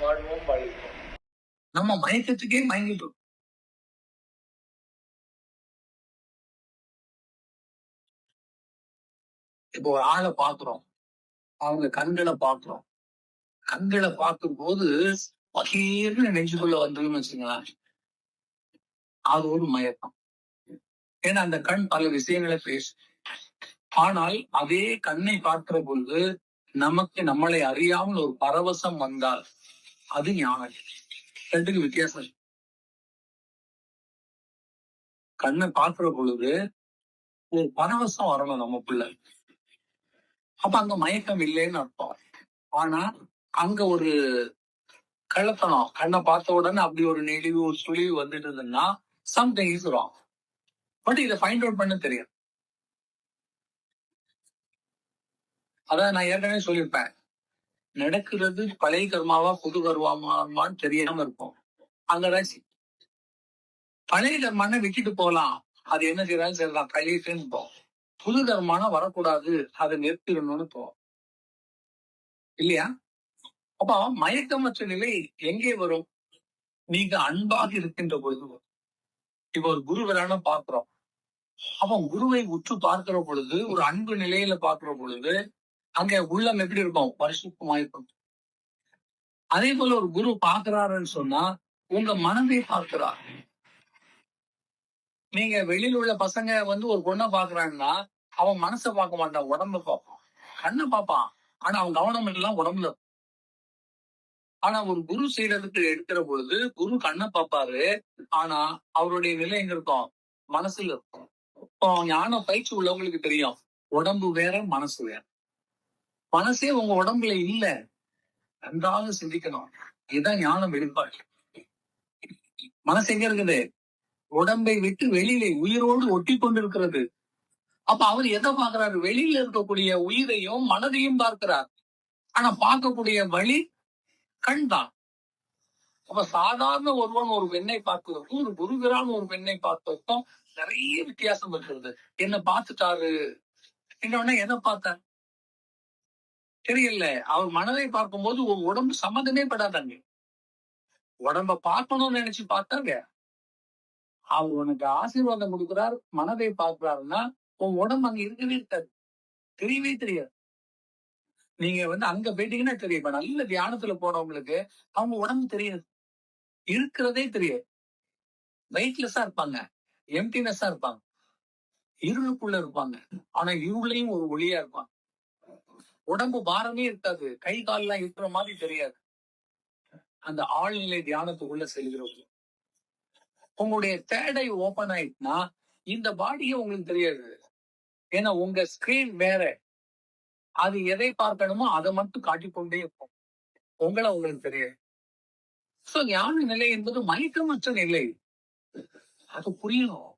வாழ்வோம் வாழ்வோம் நம்ம மயக்கத்துக்கே மயங்கிட்டோம். இப்போ ஒரு ஆளை பாக்குறோம் அவங்க கண்களை பாக்குறோம் கண்களை பார்க்கும் போது பகீர்னு நெஞ்சுக்குள்ள வந்துருன்னு வச்சுங்களேன் அது ஒரு மயக்கம். ஏன்னா அந்த கண் பல விஷயங்களை பேசு ஆனால் அதே கண்ணை பார்க்கிற பொழுது நமக்கு நம்மளை அறியாமல் ஒரு பரவசம் வந்தால் அது ஞானம். ரெண்டுக்கு வித்தியாசம். கண்ணை பார்க்கிற பொழுது ஒரு பரவசம் வரணும் நமக்குள்ள அப்ப அங்க மயக்கம் இல்லைன்னு அர்த்தம். ஆனா அங்க ஒரு கள்ளத்தனம். கண்ணை பார்த்த உடனே அப்படி ஒரு நெளிவு ஒரு சுழிவு வந்துட்டதுன்னா சம்திங் இஸ் ராங் பட் இதை ஃபைண்ட் அவுட் பண்ண தெரியும். அதான் நான் ஏற்கனவே சொல்லியிருப்பேன். நடக்கிறது பழைய கர்மாவா புது கர்மாவான்னு தெரியாம இருக்கும் அங்கதான் சி- பழைய கர்மான விட்டுட்டு போலாம் அது என்ன செய்யறாலும் சரிதான். கழிட்டுன்னு போ புது கர்மான வரக்கூடாது. அதை நிறுத்திடணும்னு போ இல்லையா? அப்போ மயக்கமற்ற நிலை எங்கே வரும்? நீங்க அன்பாக இருக்கின்ற பொழுது வரும். இப்ப ஒரு குருவரான பாக்குறோம் அவன் குருவை உற்று பார்க்கிற பொழுது ஒரு அன்பு நிலையில பார்க்கிற பொழுது அங்க உள்ளம் எப்படி இருக்கும்? பரிசுத்தமாயிருக்கும். அதே போல ஒரு குரு பார்க்கிறாருன்னு சொன்னா உங்க மனதை பார்க்கிறார். நீங்க வெளியில உள்ள பசங்க வந்து ஒரு பொண்ணை பாக்குறாங்கன்னா அவன் மனசை பார்க்க மாட்டான் உடம்ப பார்ப்பான். கண்ணை பார்ப்பான். ஆனா அவன் கவனம் எல்லாம் உடம்புல ஆனா ஒரு குரு செய்யறதுக்கு எடுக்கிற பொழுது குரு கண்ணை பார்ப்பாரு. ஆனா அவருடைய நிலை எங்க இருக்கும்? மனசுல இருக்கும். இப்போ ஞான பயிற்சி உள்ளவங்களுக்கு தெரியும். உடம்பு வேற மனசு வேற. மனசே உங்க உடம்புல இல்ல. நன்றாக சிந்திக்கணும். இதுதான் ஞானம் வெளிப்பாடு. மனசு எங்க இருக்குது? உடம்பை விட்டு வெளியிலே உயிரோடு ஒட்டி கொண்டிருக்கிறது. அப்ப அவர் எதை பார்க்கிறாரு? வெளியில இருக்கக்கூடிய உயிரையும் மனதையும் பார்க்கிறார். ஆனா பார்க்கக்கூடிய வழி கண் தான். அப்ப சாதாரண ஒருவன் ஒரு பெண்ணை பார்ப்பதற்கும் ஒரு குருவிரான் ஒரு பெண்ணை பார்ப்பதற்கும் நிறைய வித்தியாசம் இருக்கிறது. என்ன பார்த்துட்டாரு. என்ன எதை பார்த்தார்? தெரியல. அவர் மனதை பார்க்கும்போது உன் உடம்பு சம்மந்தமே படாதாங்க. உடம்ப பார்க்கணும்னு நினைச்சு பார்த்தாங்க. அவர் உனக்கு ஆசீர்வாதம் கொடுக்கிறார் மனதை பார்க்கிறாருன்னா உன் உடம்பு அங்க இருக்கவே இருக்காது. தெரியவே தெரியாது. நீங்க வந்து அங்க போயிட்டீங்கன்னா தெரியும். இப்ப நல்ல தியானத்துல போனவங்களுக்கு அவங்க உடம்பு தெரியாது. இருக்கிறதே தெரியாது. வெயிட்லெஸ்ஸா இருப்பாங்க. எம்டினஸா இருப்பாங்க. இருளுக்குள்ள இருப்பாங்க. ஆனா இருளையும் ஒரு ஒளியா இருப்பாங்க. உடம்பு பாரமே இருக்காது. கை கால்லாம் இருக்கிற மாதிரி தெரியாது. அந்த ஆழ்நிலை தியானத்துக்குள்ள செல்கிறோம் உங்களுடைய தேடை ஓபன் ஆயிட்டுனா இந்த பாடியே உங்களுக்கு தெரியாது. ஏன்னா உங்க ஸ்கிரீன் வேற. அது எதை பார்க்கணுமோ அதை மட்டும் காட்டிக்கொண்டே இருக்கும். உங்களை உங்களுக்கு தெரியாது. சோ ஞான நிலை என்பது மயக்கமற்ற நிலை. அது புரியணும்.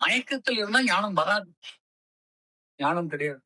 மயக்கத்தில் இருந்தா ஞானம் வராது. ஞானம் தெரியாது